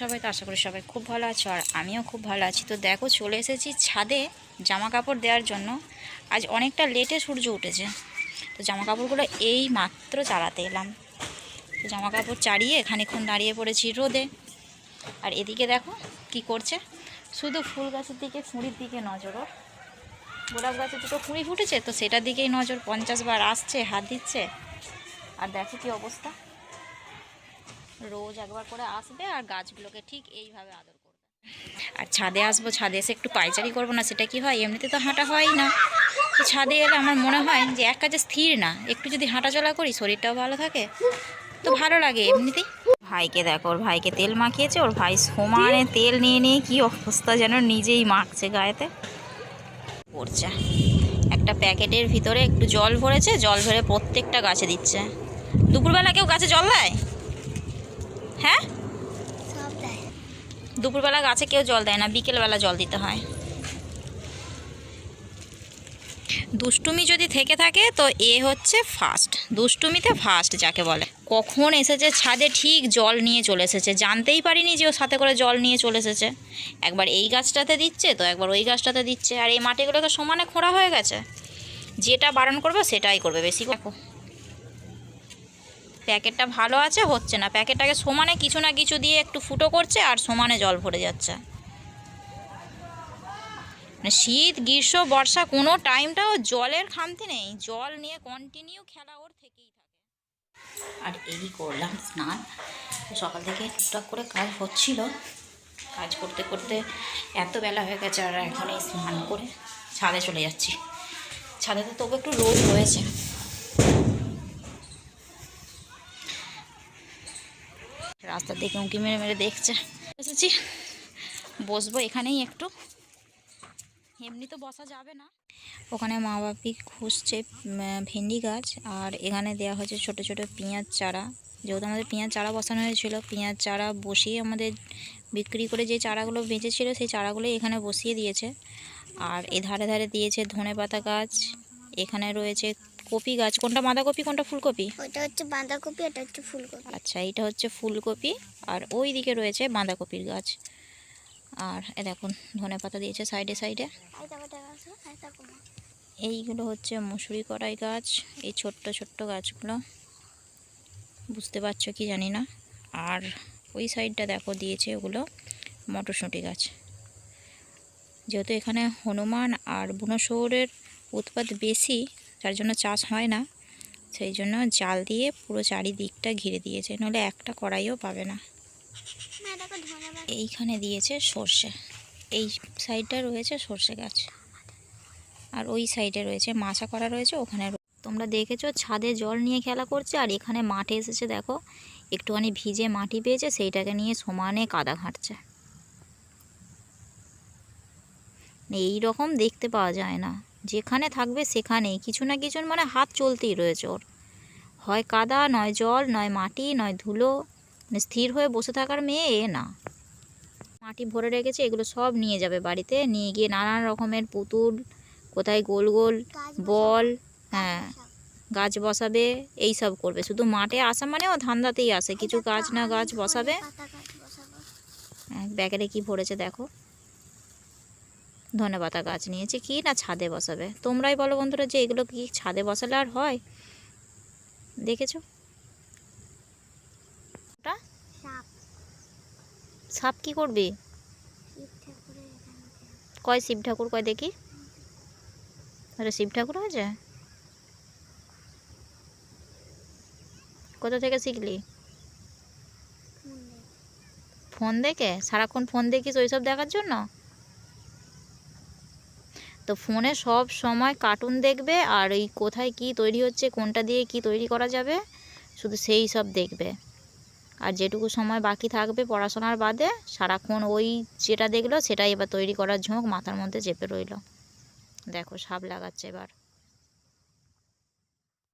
সবাই তো আশা করি সবাই খুব ভালো আছো, আর আমিও খুব ভালো আছি। তো দেখো, চলে এসেছি ছাদে জামা কাপড় দেওয়ার জন্য। আজ অনেকটা লেটে সূর্য উঠেছে। তো জামা কাপড়গুলো এই মাত্র চালাতে এলাম। তো জামা কাপড় চাড়িয়ে খানিক্ষণ দাঁড়িয়ে পড়েছি রোদে। আর এদিকে দেখো কি করছে। শুধু ফুল গাছের দিকে, ফুঁড়ির দিকে নজর ওর। গোলাপ গাছে দুটো ফুঁড়ি ফুটেছে, তো সেটার দিকেই নজর। পঞ্চাশ বার আসছে, হাত দিচ্ছে। আর দেখো কি অবস্থা। রোজ একবার করে আসবে আর গাছগুলোকে ঠিক এইভাবে আদর করবে। আর ছাদে আসব ছাদে এসে একটু পাইচারি করব না সেটা কি হয়? এমনিতে তো হাঁটা হয় না। তো ছাদে এলে আমার মনে হয় যে এক কাজে স্থির না। একটু যদি হাঁটাচলা করি শরীরটাও ভালো থাকে। তো ভালো লাগে এমনিতেই। ভাইকে দেখো ওর ভাইকে তেল মাখিয়েছে ওর ভাই সমানে তেল নিয়ে নিয়ে কি অবস্থা যেন নিজেই মাখছে গায়েতে। পড়ছে একটা প্যাকেটের ভিতরে একটু জল ভরেছে জল ভরে প্রত্যেকটা গাছে দিচ্ছে। দুপুরবেলা কেউ গাছে জল দেয়? হ্যাঁ? দুপুরবেলা গাছে কেউ জল দেয় না বিকেলবেলা জল দিতে হয়। দুষ্টুমি যদি থেকে থাকে তো এ হচ্ছে ফার্স্ট দুষ্টুমিতে ফার্স্ট যাকে বলে। কখন এসেছে ছাদে ঠিক জল নিয়ে চলে এসেছে। জানতেই পারিনি যে ও সাথে করে জল নিয়ে চলে এসেছে। একবার এই গাছটাতে দিচ্ছে তো একবার ওই গাছটাতে দিচ্ছে। আর এই মাটিগুলো তো সমানে খোঁড়া হয়ে গেছে। যেটা বারণ করবে সেটাই করবে বেশি দেখো। প্যাকেটটা ভালো আছে, হচ্ছে না। প্যাকেটটাকে সমানে কিছু না কিছু দিয়ে একটু ফুটো করছে আর সমানে জল ভরে যাচ্ছে। মানে শীত, গ্রীষ্ম, বর্ষা কোনো টাইমটাও জলের খামতি নেই। জল নিয়ে কন্টিনিউ খেলা ওর থেকেই থাকে। আর এই করলাম স্নান। সকাল থেকে টুকটাক করে কাজ হচ্ছিল। কাজ করতে করতে এত বেলা হয়ে গেছে আর এখন এই স্নান করে ছাদে চলে যাচ্ছি। ছাদে তো তবু একটু রোদ রয়েছে রাস্তার দিকে উঁকি মেরে মেরে দেখছে। এসেছি বসবো এখানেই একটু। এমনি তো বসা যাবে না। ওখানে মা বাপি খুঁজছে ভেন্ডি গাছ, আর এখানে দেওয়া হয়েছে ছোট ছোট পেঁয়াজ চারা। যেহেতু আমাদের পেঁয়াজ চারা বসানো হয়েছিল, পেঁয়াজ চারা বসিয়ে আমাদের বিক্রি করে যে চারাগুলো বেঁচেছিল, সেই চারাগুলো এখানে বসিয়ে দিয়েছে। আর এ ধারে ধারে দিয়েছে ধনে পাতা গাছ। এখানে রয়েছে কপি গাছ কোনটা বাঁধাকপি কোনটা ফুলকপি? ওটা হচ্ছে বাঁধাকপি এটা হচ্ছে ফুলকপি। আচ্ছা এটা হচ্ছে ফুলকপি আর ওই দিকে রয়েছে বাঁধাকপির গাছ। আর এ দেখুন ধনে পাতা দিয়েছে সাইডে সাইডে। এইগুলো হচ্ছে মুসুরি কড়াই গাছ এই ছোট্ট ছোট্ট গাছগুলো। বুঝতে পারছ কি জানি না? আর ওই সাইডটা দেখো দিয়েছে ওগুলো মটরশুঁটি গাছ। যেহেতু এখানে হনুমান আর বুনো শহরের উৎপাদ বেশি যার জন্য চাষ হয় না সেই জন্য জাল দিয়ে পুরো চারিদিকটা ঘিরে দিয়েছে নইলে একটা কড়াইও পাবে না। এইখানে দিয়েছে সর্ষে এই সাইডটা রয়েছে সর্ষে গাছ। আর ওই সাইডে রয়েছে মাছা করা রয়েছে ওখানে তোমরা দেখেছ ছাদে জল নিয়ে খেলা করছে আর এখানে মাঠে এসেছে দেখো একটুখানি ভিজে মাটি পেয়েছে সেইটাকে নিয়ে সমানে কাদা ঘাঁটছে। এই রকম দেখতে পাওয়া যায় না। যেখানে থাকবে সেখানেই। কিছু না কিছু মানে হাত চলতেই রয়েছে ওর। হয় কাদা নয় জল নয় মাটি নয় ধুলো। মানে স্থির হয়ে বসে থাকার মেয়ে এ না। মাটি ভরে রেখেছে এগুলো সব নিয়ে যাবে বাড়িতে। নিয়ে গিয়ে নানান রকমের পুতুল কোথায় গোল গোল বল হ্যাঁ গাছ বসাবে এই সব করবে। শুধু মাঠে আসা মানে ও ধান্দাতেই আসে। কিছু গাছ না গাছ বসাবে। হ্যাঁ, ব্যাগেরে কি ভরেছে দেখো। ধনেপাতা গাছ নিয়েছে কি না ছাদে বসাবে? তোমরাই বলো বন্ধুরা যে এগুলো কি ছাদে বসালে আর হয়? দেখেছ? ওটা? সাপ। কি করবি? কয় শিব ঠাকুর? কয় দেখি। আরে শিব ঠাকুর আছে কোথা থেকে শিখলি? ফোন দেখে? সারাক্ষণ ফোন দেখিস ওইসব দেখার জন্য? তো ফোনে সব সময় কার্টুন দেখবে আর এই কোথায় কি তৈরি হচ্ছে, কোনটা দিয়ে কি তৈরি করা যাবে, শুধু সেই সব দেখবে। আর যেটুকু সময় বাকি থাকবে পড়াশোনার বাদে, সারাক্ষণ ওই যেটা দেখল সেটাই এবার তৈরি করার ঝোঁক মাথার মধ্যে চেপে রইল। দেখো সাপ লাগাচ্ছে এবার।